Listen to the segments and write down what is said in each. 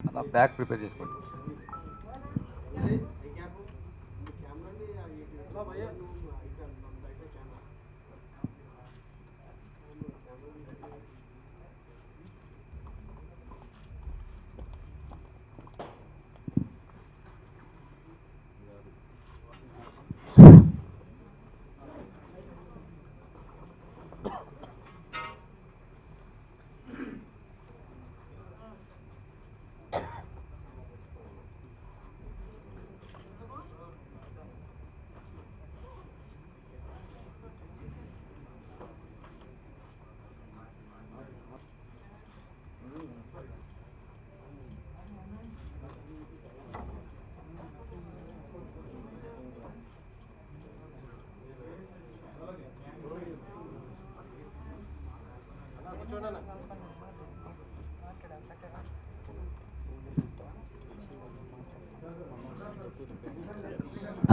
అలా bag prepare చేసుకోండి.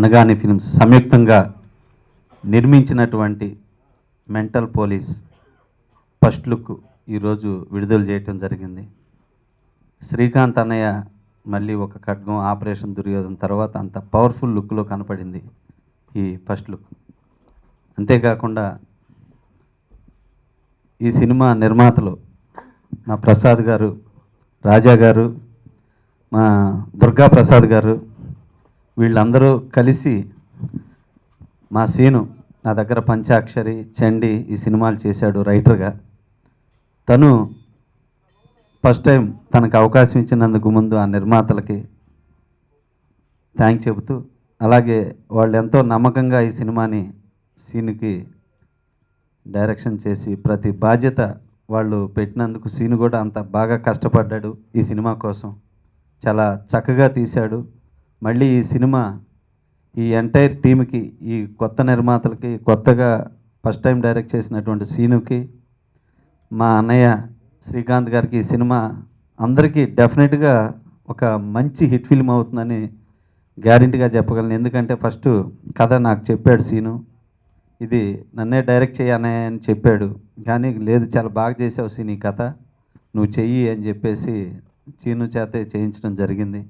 అనగాని films సంయుక్తంగా నిర్మించినటువంటి మెంటల్ పోలీస్ ఫస్ట్ లుక్ ఈరోజు విడుదల చేయటం జరిగింది. శ్రీకాంత్ అన్నయ్య మళ్ళీ ఒక ఖడ్గం ఆపరేషన్ దుర్యోధన తర్వాత అంత పవర్ఫుల్ లుక్లో కనపడింది ఈ ఫస్ట్ లుక్. అంతేకాకుండా ఈ సినిమా నిర్మాతలు మా ప్రసాద్ గారు రాజా గారు మా దుర్గా ప్రసాద్ గారు వీళ్ళందరూ కలిసి మా సీను నా దగ్గర పంచాక్షరి చండి ఈ సినిమాలు చేశాడు రైటర్గా. తను ఫస్ట్ టైం తనకు అవకాశం ఇచ్చినందుకు ముందు ఆ నిర్మాతలకి థ్యాంక్ చెబుతూ అలాగే వాళ్ళు ఎంతో నమ్మకంగా ఈ సినిమాని సీనుకి డైరెక్షన్ చేసి ప్రతి బాధ్యత వాళ్ళు పెట్టినందుకు సీను కూడా అంత బాగా కష్టపడ్డాడు ఈ సినిమా కోసం. చాలా చక్కగా తీశాడు. మళ్ళీ ఈ సినిమా ఈ ఎంటైర్ టీంకి ఈ కొత్త నిర్మాతలకి కొత్తగా ఫస్ట్ టైం డైరెక్ట్ చేసినటువంటి సీనుకి మా అన్నయ్య శ్రీకాంత్ గారికి ఈ సినిమా అందరికీ డెఫినెట్గా ఒక మంచి హిట్ ఫిల్మ్ అవుతుందని గ్యారంటీగా చెప్పగలను. ఎందుకంటే ఫస్ట్ కథ నాకు చెప్పాడు సీను. ఇది నన్నే డైరెక్ట్ చేయనే అని చెప్పాడు. కానీ లేదు చాలా బాగా చేసావు సీన్ ఈ కథ. నువ్వు చెయ్యి అని చెప్పేసి చీను చేతే చేయించడం జరిగింది.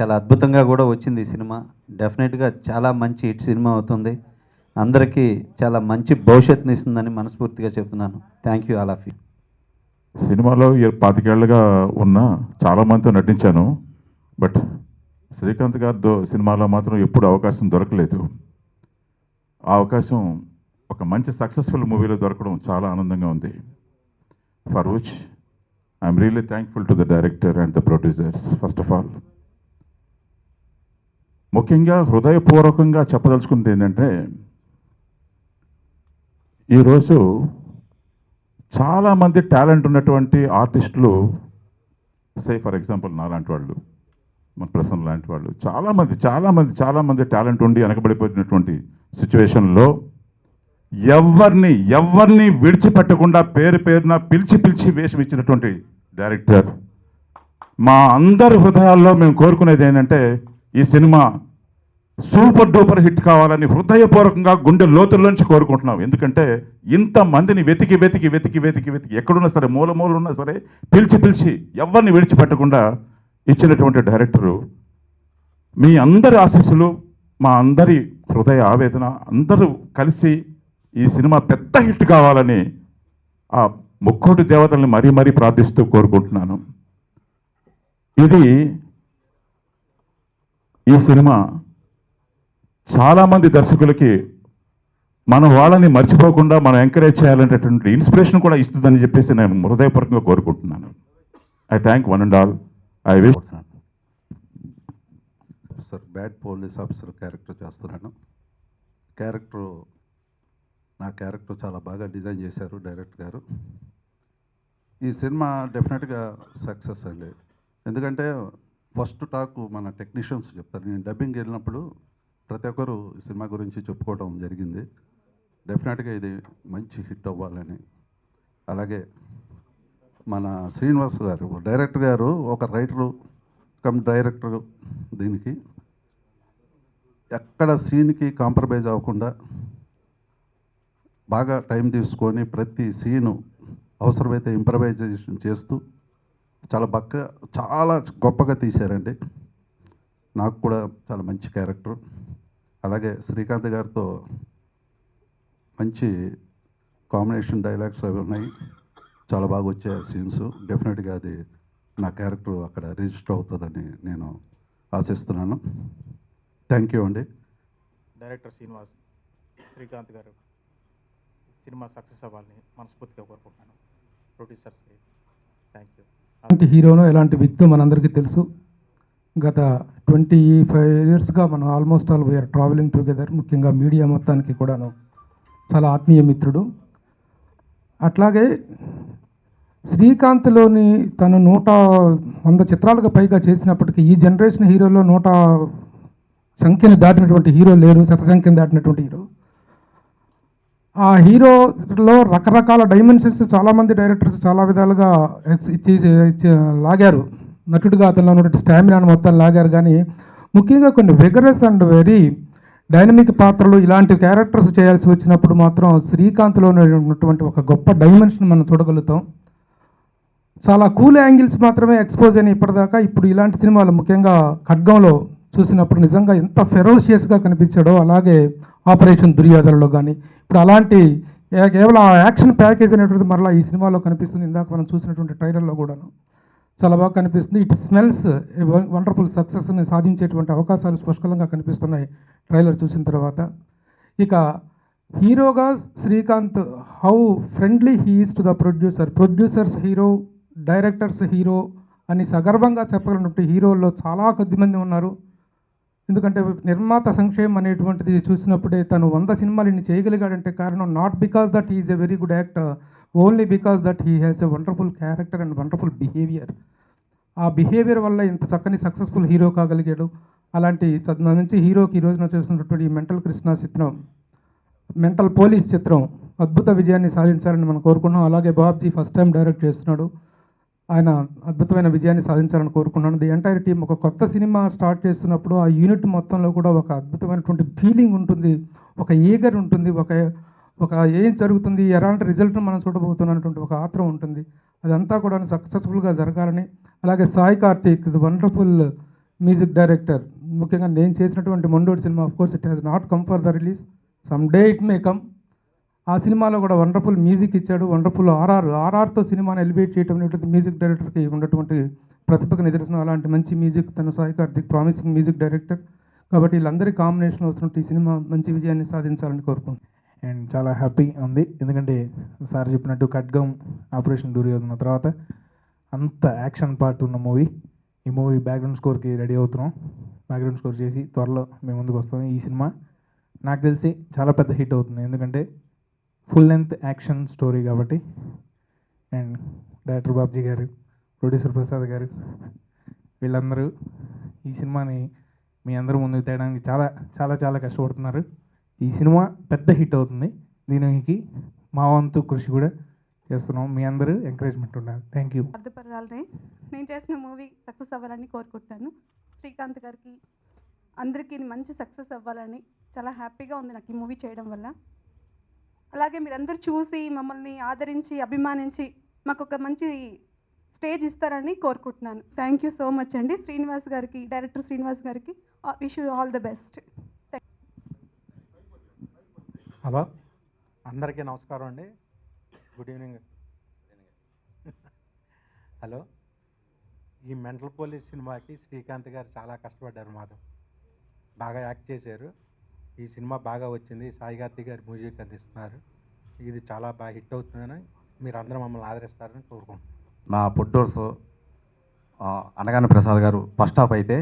చాలా అద్భుతంగా కూడా వచ్చింది ఈ సినిమా. డెఫినెట్గా చాలా మంచి హిట్ సినిమా అవుతుంది. అందరికీ చాలా మంచి భవిష్యత్తుని ఇస్తుందని మనస్ఫూర్తిగా చెప్తున్నాను. Thank you all of you సినిమాలో పాతికేళ్ళుగా ఉన్న చాలామందితో నటించాను. బట్ శ్రీకాంత్ గారితో సినిమాలో మాత్రం ఎప్పుడు అవకాశం దొరకలేదు. ఆ అవకాశం ఒక మంచి సక్సెస్ఫుల్ మూవీలో దొరకడం చాలా ఆనందంగా ఉంది. For which I'm really thankful to the director and the producers first of all ముఖ్యంగా హృదయపూర్వకంగా చెప్పదలుచుకుంది ఏంటంటే ఈరోజు చాలామంది టాలెంట్ ఉన్నటువంటి ఆర్టిస్టులు సే ఫర్ ఎగ్జాంపుల్ నాలాంటి వాళ్ళు మన ప్రసన్న లాంటి వాళ్ళు చాలామంది చాలామంది చాలామంది టాలెంట్ ఉండి వెనకబడిపోయినటువంటి సిచ్యువేషన్లో ఎవరిని ఎవరిని విడిచిపెట్టకుండా పేరు పేరున పిలిచి పిలిచి వేషం ఇచ్చినటువంటి డైరెక్టర్ మా అందరి హృదయాల్లో మేము కోరుకునేది ఏంటంటే ఈ సినిమా సూపర్ డూపర్ హిట్ కావాలని హృదయపూర్వకంగా గుండె లోతుల్లోంచి కోరుకుంటున్నాం. ఎందుకంటే ఇంతమందిని వెతికి వెతికి వెతికి వెతికి వెతికి ఎక్కడున్నా సరే మూల మూల ఉన్నా సరే పిలిచి పిలిచి ఎవరిని విడిచిపెట్టకుండా ఇచ్చినటువంటి డైరెక్టరు మీ అందరి ఆశీస్సులు మా అందరి హృదయ ఆవేదన అందరూ కలిసి ఈ సినిమా పెద్ద హిట్ కావాలని ఆ ముక్కోటి దేవతల్ని మరీ మరీ ప్రార్థిస్తూ కోరుకుంటున్నాను. ఇది ఈ సినిమా చాలామంది దర్శకులకి మన వాళ్ళని మర్చిపోకుండా మనం ఎంకరేజ్ చేయాలనేటటువంటి ఇన్స్పిరేషన్ కూడా ఇస్తుందని చెప్పేసి నేను హృదయపూర్వకంగా కోరుకుంటున్నాను. I thank one and all I wish sir bad police officer character చేస్తున్నాను. క్యారెక్టర్ నా క్యారెక్టర్ చాలా బాగా డిజైన్ చేశారు డైరెక్టర్ గారు. ఈ సినిమా డెఫినెట్గా సక్సెస్ అండి. ఎందుకంటే ఫస్ట్ టాక్ మన టెక్నీషియన్స్ చెప్తారు. నేను డబ్బింగ్ వెళ్ళినప్పుడు ప్రతి ఒక్కరు ఈ సినిమా గురించి చెప్పుకోవడం జరిగింది. డెఫినెట్గా ఇది మంచి హిట్ అవ్వాలని. అలాగే మన శ్రీనివాస్ గారు డైరెక్టర్ గారు ఒక రైటరు కమ్ డైరెక్టర్ దీనికి. ఎక్కడ సీన్కి కాంప్రమైజ్ అవ్వకుండా బాగా టైం తీసుకొని ప్రతి సీను అవసరమైతే ఇంప్రవైజేషన్ చేస్తూ చాలా బక్క చాలా గొప్పగా తీశారండి. నాకు కూడా చాలా మంచి క్యారెక్టర్. అలాగే శ్రీకాంత్ గారితో మంచి కాంబినేషన్ డైలాగ్స్ అవి ఉన్నాయి. చాలా బాగా వచ్చే సీన్స్. డెఫినెట్గా అది నా క్యారెక్టర్ అక్కడ రిజిస్టర్ అవుతుందని నేను ఆశిస్తున్నాను. థ్యాంక్ యూ అండి. డైరెక్టర్ శ్రీనివాస్ శ్రీకాంత్ గారు సినిమా సక్సెస్ అవ్వాలని మనస్ఫూర్తిగా కోరుకుంటున్నాను. ప్రొడ్యూసర్స్కి థ్యాంక్ యూ. ఎలాంటి హీరోనో ఎలాంటి వ్యక్తి మనందరికీ తెలుసు. గత ట్వంటీ ఫైవ్ ఇయర్స్గా మనం almost all we are travelling together ముఖ్యంగా మీడియా మొత్తానికి కూడాను. చాలా ఆత్మీయ మిత్రుడు. అట్లాగే శ్రీకాంత్లోని తను నూట వంద చిత్రాలకు పైగా చేసినప్పటికీ ఈ జనరేషన్ హీరోలో నూట సంఖ్యను దాటినటువంటి హీరో లేరు శత సంఖ్యను దాటినటువంటి హీరో. ఆ హీరోలో రకరకాల డైమెన్షన్స్ చాలామంది డైరెక్టర్స్ చాలా విధాలుగా తీసి లాగారు. నటుడిగా అతనిలో ఉన్నటువంటి స్టామినాను మొత్తం లాగారు. కానీ ముఖ్యంగా కొన్ని విగరస్ అండ్ వెరీ డైనమిక్ పాత్రలు ఇలాంటి క్యారెక్టర్స్ చేయాల్సి వచ్చినప్పుడు మాత్రం శ్రీకాంత్లో ఉన్నటువంటి ఒక గొప్ప డైమెన్షన్ మనం చూడగలుగుతాం. చాలా కూల్ యాంగిల్స్ మాత్రమే ఎక్స్పోజ్ అయినాయి ఇప్పటిదాకా. ఇప్పుడు ఇలాంటి సినిమాలు ముఖ్యంగా ఖడ్గంలో చూసినప్పుడు నిజంగా ఎంత ఫెరోషియస్గా కనిపించాడో అలాగే ఆపరేషన్ దుర్యోధనలో కానీ ఇప్పుడు అలాంటి కేవలం ఆ యాక్షన్ ప్యాకేజ్ అనేటువంటిది మరలా ఈ సినిమాలో కనిపిస్తుంది. ఇందాక మనం చూసినటువంటి ట్రైలర్లో కూడాను. చాలా బాగా కనిపిస్తుంది. ఇట్ స్మెల్స్ వండర్ఫుల్ సక్సెస్ని సాధించేటువంటి అవకాశాలు పుష్కలంగా కనిపిస్తున్నాయి ట్రైలర్ చూసిన తర్వాత. ఇక హీరోగా Srikanth how friendly he's to the producer. Producers hero directors hero అని సగర్వంగా చెప్పగలిగినటువంటి హీరోల్లో చాలా కొద్ది మంది ఉన్నారు. ఎందుకంటే నిర్మాత సంక్షేమం అనేటువంటిది చూసినప్పుడే తను వంద సినిమాలు ఇన్ని చేయగలిగాడంటే కారణం not because that is a very good actor only because that he has a wonderful character and wonderful behaviour ఆ బిహేవియర్ వల్ల ఇంత చక్కని సక్సెస్ఫుల్ హీరో కాగలిగాడు. అలాంటి మంచి హీరోకి ఈ రోజున చేస్తున్నటువంటి ఈ మెంటల్ కృష్ణ చిత్రం మెంటల్ పోలీస్ చిత్రం అద్భుత విజయాన్ని సాధించాలని మనం కోరుకున్నాం. అలాగే బాబ్జీ ఫస్ట్ టైం డైరెక్ట్ చేస్తున్నాడు. ఆయన అద్భుతమైన విజయాన్ని సాధించాలని కోరుకున్నాను ది ఎంటైర్ టీం ఒక కొత్త సినిమా స్టార్ట్ చేస్తున్నప్పుడు ఆ యూనిట్ మొత్తంలో కూడా ఒక అద్భుతమైనటువంటి ఫీలింగ్ ఉంటుంది ఒక ఈగర్ ఉంటుంది ఒక ఒక ఏం జరుగుతుంది ఎలాంటి రిజల్ట్ను మనం చూడబోతున్నటువంటి ఒక ఆత్రం ఉంటుంది. అదంతా కూడా సక్సెస్ఫుల్గా జరగాలని. అలాగే Sai Karthik the wonderful music director ముఖ్యంగా నేను చేసినటువంటి Mondodi cinema of course it has not come for the release some day it may come ఆ సినిమాలో కూడా వండర్ఫుల్ మ్యూజిక్ ఇచ్చాడు. వండర్ఫుల్ ఆర్ఆర్ ఆర్ఆర్తో సినిమాని ఎలివేట్ చేయడం అనేటువంటి మ్యూజిక్ డైరెక్టర్కి ఉన్నటువంటి ప్రతిభకు నిదర్శనం. అలాంటి మంచి మ్యూజిక్ తను Sai Karthik promising music director. కాబట్టి వీళ్ళందరి కాంబినేషన్ వస్తున్నట్టు ఈ సినిమా మంచి విజయాన్ని సాధించాలని కోరుకుంటున్నాను. అండ్ చాలా హ్యాపీ ఉంది. ఎందుకంటే సార్ చెప్పినట్టు ఖడ్గం ఆపరేషన్ దుర్యోధన తర్వాత అంత యాక్షన్ పార్ట్ ఉన్న మూవీ. ఈ మూవీ బ్యాక్గ్రౌండ్ స్కోర్కి రెడీ అవుతున్నాం. బ్యాక్గ్రౌండ్ స్కోర్ చేసి త్వరలో మేము ముందుకు వస్తాం ఈ సినిమా. నాకు తెలిసి చాలా పెద్ద హిట్ అవుతుంది. ఎందుకంటే ఫుల్ లెంత్ యాక్షన్ స్టోరీ కాబట్టి. అండ్ డైరెక్టర్ బాబ్జీ గారు ప్రొడ్యూసర్ ప్రసాద్ గారు వీళ్ళందరూ ఈ సినిమాని మీ అందరూ ముందుకు తేయడానికి చాలా చాలా చాలా కష్టపడుతున్నారు. ఈ సినిమా పెద్ద హిట్ అవుతుంది. దీనికి మా వంతు కృషి కూడా చేస్తున్నాం. మీ అందరూ ఎంకరేజ్మెంట్ ఉండాలి. థ్యాంక్ యూ అర్థపరాలని నేను చేసిన మూవీ సక్సెస్ అవ్వాలని కోరుకుంటున్నాను. శ్రీకాంత్ గారికి అందరికీ మంచి సక్సెస్ అవ్వాలని చాలా హ్యాపీగా ఉంది నాకు ఈ మూవీ చేయడం వల్ల. అలాగే మీరందరూ చూసి మమ్మల్ని ఆదరించి అభిమానించి మాకు ఒక మంచి స్టేజ్ ఇస్తారని కోరుకుంటున్నాను. థ్యాంక్ యూ సో మచ్ అండి. శ్రీనివాస్ గారికి డైరెక్టర్ శ్రీనివాస్ గారికి wish you all the best hello అందరికీ నమస్కారం అండి. గుడ్ ఈవినింగ్ హలో ఈ మెంటల్ పోలీస్ సినిమాకి శ్రీకాంత్ గారు చాలా కష్టపడ్డారు మాధవ్ బాగా యాక్ట్ చేశారు. ఈ సినిమా బాగా వచ్చింది. సాయి కార్తీ గారి మ్యూజిక్ అందిస్తున్నారు. ఇది చాలా బాగా హిట్ అవుతుందని మీరు అందరూ మమ్మల్ని ఆదరిస్తారని కోరుకుంటున్నాను నా పొడ్డోర్స్ అనగాన ప్రసాద్ గారు ఫస్ట్ హాఫ్ అయితే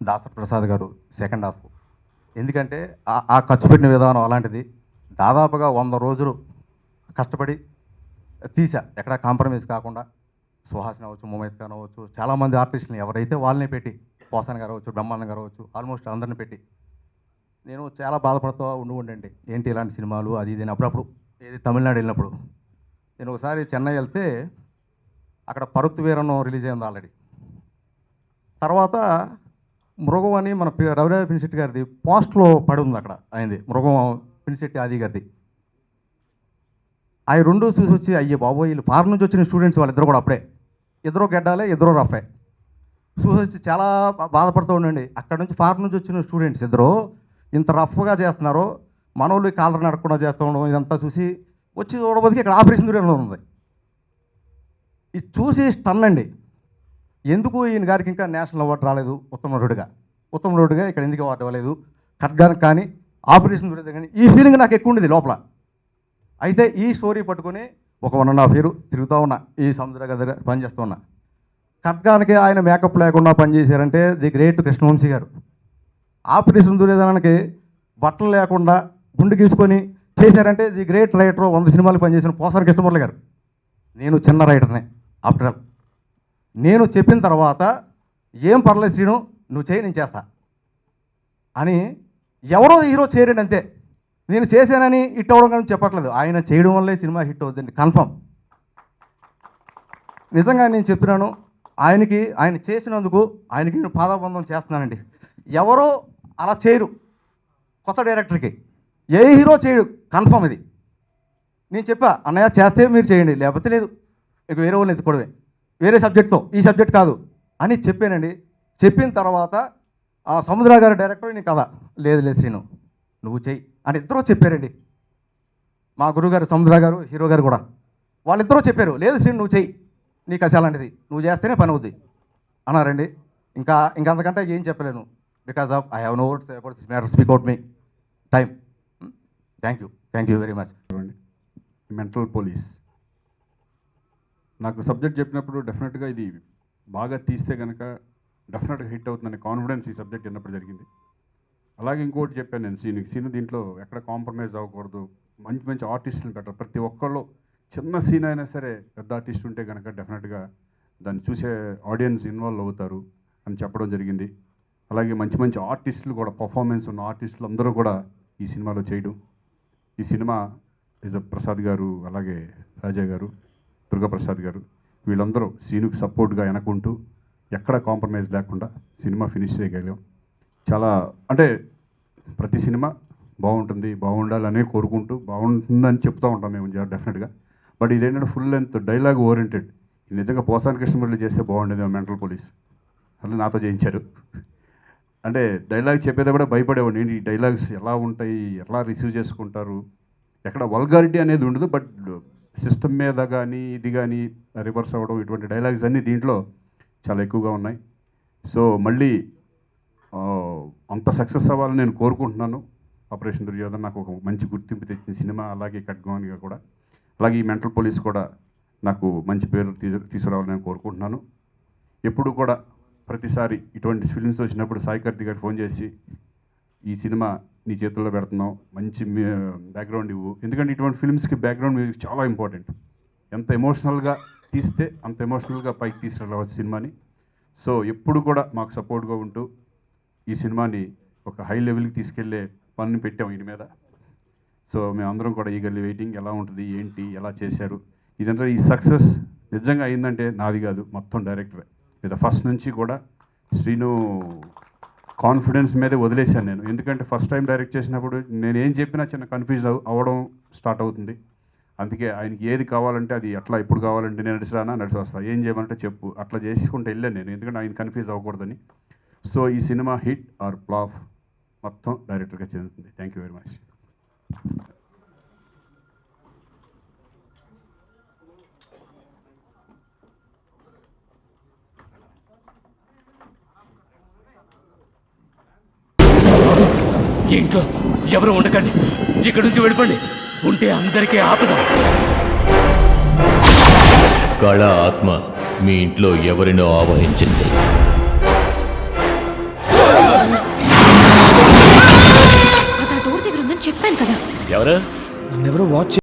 దాసర్ ప్రసాద్ గారు సెకండ్ హాఫ్. ఎందుకంటే ఆ- ఆ ఖర్చు పెట్టిన విధానం అలాంటిది. దాదాపుగా వంద రోజులు కష్టపడి తీసా ఎక్కడ కాంప్రమైజ్ కాకుండా సుహాసిని అవ్వచ్చు ముమైత్ ఖాన్ అవ్వచ్చు చాలామంది ఆర్టిస్టులు ఎవరైతే వాళ్ళని పెట్టి పోసాన్ గారు అవ్వచ్చు బ్రహ్మాండం గారు అవ్వచ్చు ఆల్మోస్ట్ అందరిని పెట్టి నేను చాలా బాధపడుతూ ఉండి ఉండండి. ఏంటి ఇలాంటి సినిమాలు? అది ఇది అప్పుడప్పుడు ఏది తమిళనాడు వెళ్ళినప్పుడు నేను ఒకసారి చెన్నై వెళ్తే అక్కడ పరుత్ వీరను రిలీజ్ అయింది ఆల్రెడీ. తర్వాత మృగం అని మన రవిరాజ పినిశెట్టి గారిది పోస్ట్లో పడి ఉంది అక్కడ. అయింది. మృగం పినిశెట్టి ఆది గారిది. అవి రెండు చూసి వచ్చి అయ్యే బాబోయ్ వీళ్ళు ఫారెన్ నుంచి వచ్చిన స్టూడెంట్స్ వాళ్ళిద్దరు కూడా అప్పుడే. ఇద్దరు గెడ్డాలే ఇద్దరు రఫే. చూసి వచ్చి చాలా బాధపడుతూ ఉండండి. అక్కడ నుంచి ఫారెన్ నుంచి వచ్చిన స్టూడెంట్స్ ఇద్దరు ఇంత రఫ్గా చేస్తున్నారు మనోళ్ళు కాలర్ నడకుండా చేస్తూ ఉండడం ఇదంతా చూసి వచ్చి చూడబోదికి ఇక్కడ ఆపరేషన్ దూరంలో ఉంది. ఇది చూసి స్టన్ అండి. ఎందుకు ఈయన గారికి ఇంకా నేషనల్ అవార్డు రాలేదు ఉత్తమ నటుడిగా ఉత్తమ నటుడిగా ఇక్కడ ఎందుకు అవార్డు ఇవ్వలేదు? ఖడ్గానికి కానీ ఆపరేషన్ దూరం కానీ ఈ ఫీలింగ్ నాకు ఎక్కువ ఉండేది లోపల. అయితే ఈ స్టోరీ పట్టుకొని ఒక వన్ అండ్ హాఫ్ ఇయర్ తిరుగుతూ ఉన్నా ఈ సముద్ర దగ్గర పనిచేస్తూ ఉన్నా. ఖడ్గానికి ఆయన మేకప్ లేకుండా పనిచేశారంటే ది గ్రేట్ కృష్ణవంశీ గారు. ఆపరేషన్ దుర్యోధనానికి బట్టలు లేకుండా గుండు గీసుకొని చేశారంటే ది గ్రేట్ రైటర్ వంద సినిమాలు పనిచేసిన పోసారి కృష్ణమురళి గారు. నేను చిన్న రైటర్నే ఆఫ్టర్ ఆల్. నేను చెప్పిన తర్వాత ఏం పర్లేదు శ్రీను నువ్వు చేయి నేను చేస్తా. అని ఎవరో హీరో చేయరండి అంతే. నేను చేశానని హిట్ అవ్వడం కానీ చెప్పట్లేదు. ఆయన చేయడం వల్లే సినిమా హిట్ అవుతుందండి కన్ఫర్మ్. నిజంగా నేను చెప్పినాను ఆయనకి ఆయన చేసినందుకు ఆయనకి నేను పాదాబంధం చేస్తున్నానండి. ఎవరో అలా చేయరు. కొత్త డైరెక్టర్కి. ఏ హీరో చేయడు. కన్ఫర్మ్ ఇది. నేను చెప్పా అన్నయ్య చేస్తే మీరు చేయండి. లేకపోతే లేదు. ఇక వేరే వాళ్ళని ఎత్తుకోవడమే. వేరే సబ్జెక్ట్తో. ఈ సబ్జెక్ట్ కాదు. అని చెప్పానండి. చెప్పిన తర్వాత ఆ సముద్ర గారి డైరెక్టర్ నీ కదా లేదు లేదు శ్రీను. నువ్వు చెయ్యి. అని ఇద్దరూ చెప్పారండి. మా గురుగారు సముద్ర గారు హీరో గారు కూడా. వాళ్ళిద్దరూ చెప్పారు లేదు శ్రీను నువ్వు చెయ్యి. నీకు అసలు అలాంటిది. నువ్వు చేస్తేనే పని అవుద్ది. అన్నారండి. ఇంకా ఇంకా అంతకంటే ఏం చెప్పలేను. Because of I have no words about this matter speak out me time thank you thank you very much mental police నాకు సబ్జెక్ట్ చెప్పినప్పుడు డెఫినెట్గా ఇది బాగా తీస్తే కనుక డెఫినెట్గా హిట్ అవుతుందనే కాన్ఫిడెన్స్ ఈ సబ్జెక్ట్ విన్నప్పుడు జరిగింది. అలాగే ఇంకోటి చెప్పాను నేను సీన్. సీన్ దీంట్లో ఎక్కడ కాంప్రమైజ్ అవ్వకూడదు. మంచి మంచి ఆర్టిస్టులు పెట్టారు ప్రతి ఒక్కళ్ళు చిన్న సీన్ అయినా సరే పెద్ద ఆర్టిస్ట్ ఉంటే కనుక డెఫినెట్గా దాన్ని చూసే ఆడియన్స్ ఇన్వాల్వ్ అవుతారు అని చెప్పడం జరిగింది. అలాగే మంచి మంచి ఆర్టిస్టులు కూడా పర్ఫార్మెన్స్ ఉన్న ఆర్టిస్టులు అందరూ కూడా ఈ సినిమాలో చేయడం. ఈ సినిమా ఇస్ ప్రసాద్ గారు అలాగే రాజా గారు దుర్గాప్రసాద్ గారు వీళ్ళందరూ సీనుకి సపోర్ట్గా వెనకుంటూ ఎక్కడ కాంప్రమైజ్ లేకుండా సినిమా ఫినిష్ చేయగలిగాం. చాలా అంటే ప్రతి సినిమా బాగుంటుంది బాగుండాలనే కోరుకుంటూ బాగుంటుందని చెప్తూ ఉంటాం మేము డెఫినెట్గా బట్ ఇదేంటంటే ఫుల్ లెంత్ డైలాగ్ ఓరియంటెడ్. నిజంగా పోసాని కృష్ణమురళి చేస్తే బాగుండేది మెంటల్ పోలీస్. అలా నాతో చేయించారు. అంటే డైలాగ్ చెప్పేదే కూడా భయపడేవాడిని. ఏంటి ఈ డైలాగ్స్ ఎలా ఉంటాయి? ఎలా రిసీవ్ చేసుకుంటారు? ఎక్కడ వల్గారిటీ అనేది ఉండదు. బట్ సిస్టమ్ మీద కానీ ఇది కానీ రివర్స్ అవ్వడం ఇటువంటి డైలాగ్స్ అన్నీ దీంట్లో చాలా ఎక్కువగా ఉన్నాయి. సో మళ్ళీ అంత సక్సెస్ అవ్వాలని నేను కోరుకుంటున్నాను. ఆపరేషన్ దుర్యోధన్ నాకు ఒక మంచి గుర్తింపు తెచ్చిన సినిమా అలాగే కట్గోన్గా కూడా. అలాగే ఈ మెంటల్ పోలీస్ కూడా నాకు మంచి పేరు తీసుకురావాలని నేను కోరుకుంటున్నాను. ఎప్పుడు కూడా ప్రతిసారి ఇటువంటి ఫిల్మ్స్ వచ్చినప్పుడు సాయి కార్తిక్ గారు ఫోన్ చేసి ఈ సినిమా నీ చేతుల్లో పెడుతున్నావు మంచి బ్యాక్గ్రౌండ్ ఇవ్వు. ఎందుకంటే ఇటువంటి ఫిల్మ్స్కి బ్యాక్గ్రౌండ్ మ్యూజిక్ చాలా ఇంపార్టెంట్. ఎంత ఎమోషనల్గా తీస్తే అంత ఎమోషనల్గా పైకి తీసుకురావచ్చు సినిమాని. సో ఎప్పుడు కూడా మాకు సపోర్ట్గా ఉంటూ ఈ సినిమాని ఒక హై లెవెల్కి తీసుకెళ్ళే పనిని పెట్టాం ఈయన మీద. సో మేమందరం కూడా ఈగర్లీ వెయిటింగ్ ఎలా ఉంటుంది ఏంటి ఎలా చేశారు. ఇదంతా ఈ సక్సెస్ నిజంగా అయిందంటే నాది కాదు మొత్తం డైరెక్టరే. మీద ఫస్ట్ నుంచి కూడా శ్రీను కాన్ఫిడెన్స్ మీదే వదిలేశాను నేను. ఎందుకంటే ఫస్ట్ టైం డైరెక్ట్ చేసినప్పుడు నేను ఏం చెప్పినా చిన్న కన్ఫ్యూజ్ అవ్వడం స్టార్ట్ అవుతుంది. అందుకే ఆయనకి ఏది కావాలంటే అది ఎట్లా ఎప్పుడు కావాలంటే నేను నడిచి రానా నడిచి వస్తా. ఏం చేయమంటే చెప్పు. అట్లా చేసుకుంటూ వెళ్ళాను నేను. ఎందుకంటే ఆయన కన్ఫ్యూజ్ అవ్వకూడదని. సో ఈ సినిమా హిట్ ఆర్ ఫ్లాఫ్ మొత్తం డైరెక్టర్గా చెందుతుంది. థ్యాంక్ యూ వెరీ మచ్ ఇంట్లో ఎవరు ఉండకండి. ఇక్కడి నుంచి వెళ్ళిపోండి. ఉంటే అందరికీ ఆపద. కళ ఆత్మ మీ ఇంట్లో ఎవరినో ఆవహించింది. చెప్పాను కదా. ఎవరు? నన్నెవరో వాచ్